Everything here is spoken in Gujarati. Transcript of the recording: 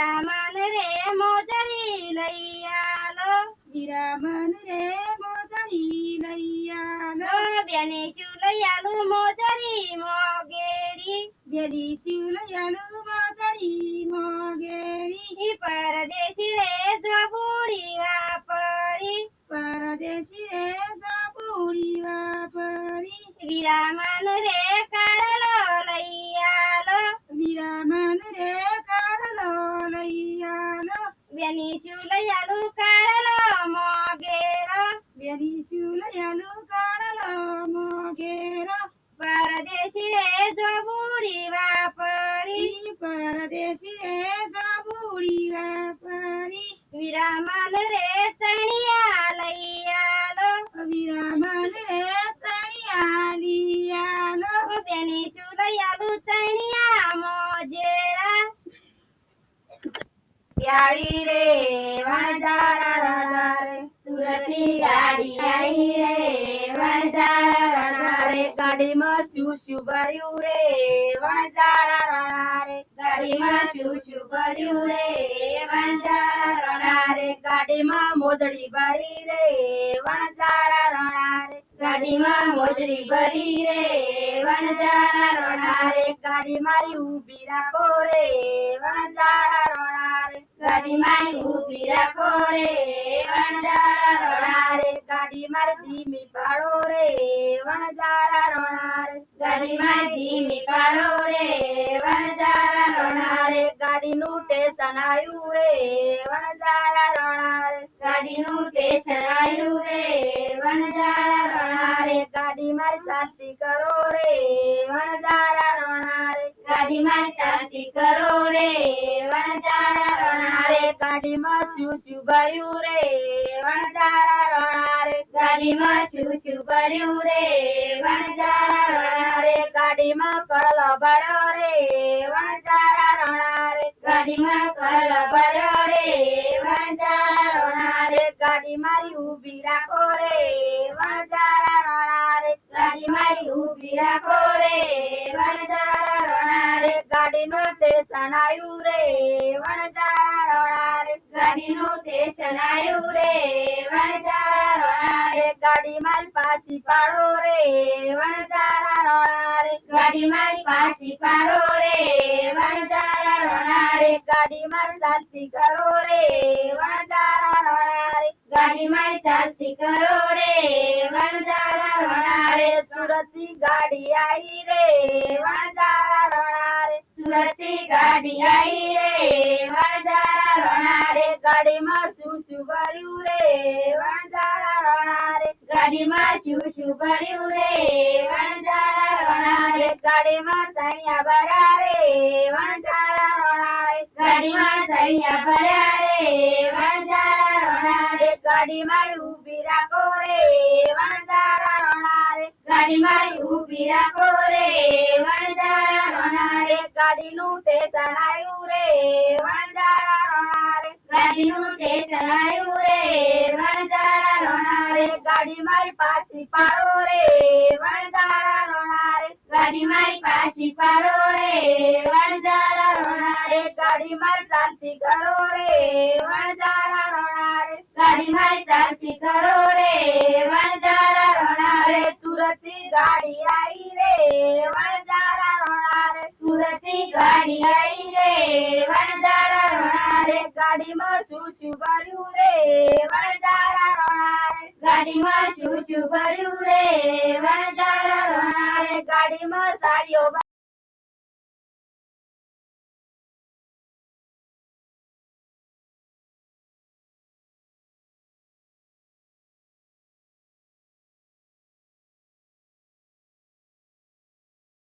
విరామను రే మోదరీలయ్యాలో విరామను రే మోదరీలయ్యాలో బెనిషులయ్యాలు మోదరి మోగేరి. బెనిషులయ్యాలు మోదరి మోగేరి. ఈ పరదేశి రే జబూడి వాపరి. పరదేశి రే జబూడి వాపరి. విరామను రే కరలోలయ్యా. వ్యనీశులయలు కడలో మోగేరా. వ్యనీశులయలు కడలో మోగేరా. పరదేశి రే జబూరి వాపరి. పరదేశి రే జబూరి రే తనియాలయ్య आई रे वणदारा राहणार तुरती गाडी आई रे वणदारा राहणार गाडी म शिव शिवरिव रे वणदारा राहणार गाडी म शिव शिवरिव रे वणदारा राहणार गाडी म मोदडी बारी रे वणदारा राहणार ગાડીમાં મોજરી ભરી રે વણજારા રોણા રે ગાડી મારી ઊભી રાખો રે વણજારા રોણા રે ગાડી મારી ઊભી રાખો રે વણજારા રોણા રે ગાડી મારી ધીમી પાડો રે વણજારા રણા રે ગાડી મારી ધીમી પાડો રે વણજારા રોણા રે, ગાડીનું ટેશન આવ્યું રે વણજારા રોણા રે, ગાડીનું ટેશન આવ્યું રે વણજારા ગાડી મારી ચાલતી કરો રે વણજારા રણા રે ગાડી મારી ચાલતી કરો રે વણજારા રણા રે ગાડીમાં શું શું ભર્યું રે વણજારા રણા રે ગાડીમાં શું શું ભર્યું રે વણજારા રણા રે ગાડીમાં કળલો ભર્યો રે વણજારા રણા રે ગાડીમાં કળલો ભર્યો રે વણજારા રણા રે ગાડી મારી ઊભી રાખો રે વણજારા મારી ઊભી રાખો રે વણજારા રણા રે ગાડીનું સ્ટેશન આવ્યું રે વણજારા રણા રે ગાડીનું સ્ટેશન આવ્યું રે વણજારા રણા રે ગાડી મારી પાછી પાડો રે વણજારા રણા રે ગાડી મારી પાછી પાડો રે વણજારા રણા રે ગાડી મારી ચાલતી કરો રે વણજારા રણા રે ગાડી મારી ચાલતી કરો રે વણજારા રે સુરતની ગાડી આઈ રે વણજારા રણા રે સુરતની ગાડી આઈ રે વણજારા રણા રે ગાડીમાં શું શું ભર્યું રે વણજારા રણા રે ગાડીમાં શું શું ભર્યું રે વણજારા રણા રે ગાડીમાં તણિયા ભર્યા રે વણજારા રણા રે ગાડીમાં તણિયા ભર્યા રે વણજારા રણા રે ગાડી મારી ઊભી રાખો રે વણજારા રે ગાડી મારી ઊભી રાખો રે વણજારા રણા રે ગાડીનું સ્ટેશન આવ્યું રે વણજારા રણા રે ગાડીનું સ્ટેશન આવ્યું રે વણજારા રણા રે ગાડી મારી પાછી પાડો રે વણજારા રણા રે ગાડી મારી પાછી પાડો રે વણજારા રણા રે ગાડી મારી ચાલતી કરો રે વણજારા રણા રે ગાડી મારી ચાલતી કરો રે વણજારા રણા રે સુરતની ગાડી આવી રે વણજારા રણા રે સુરતની ગાડી આઈ રે વણજારા રણા રે ગાડીમાં શું શું ભર્યું રે વણજારા રોણારે ગાડીમાં શું શું ભર્યું રે વણજારા રણા રે ગાડીમાં સાડીઓ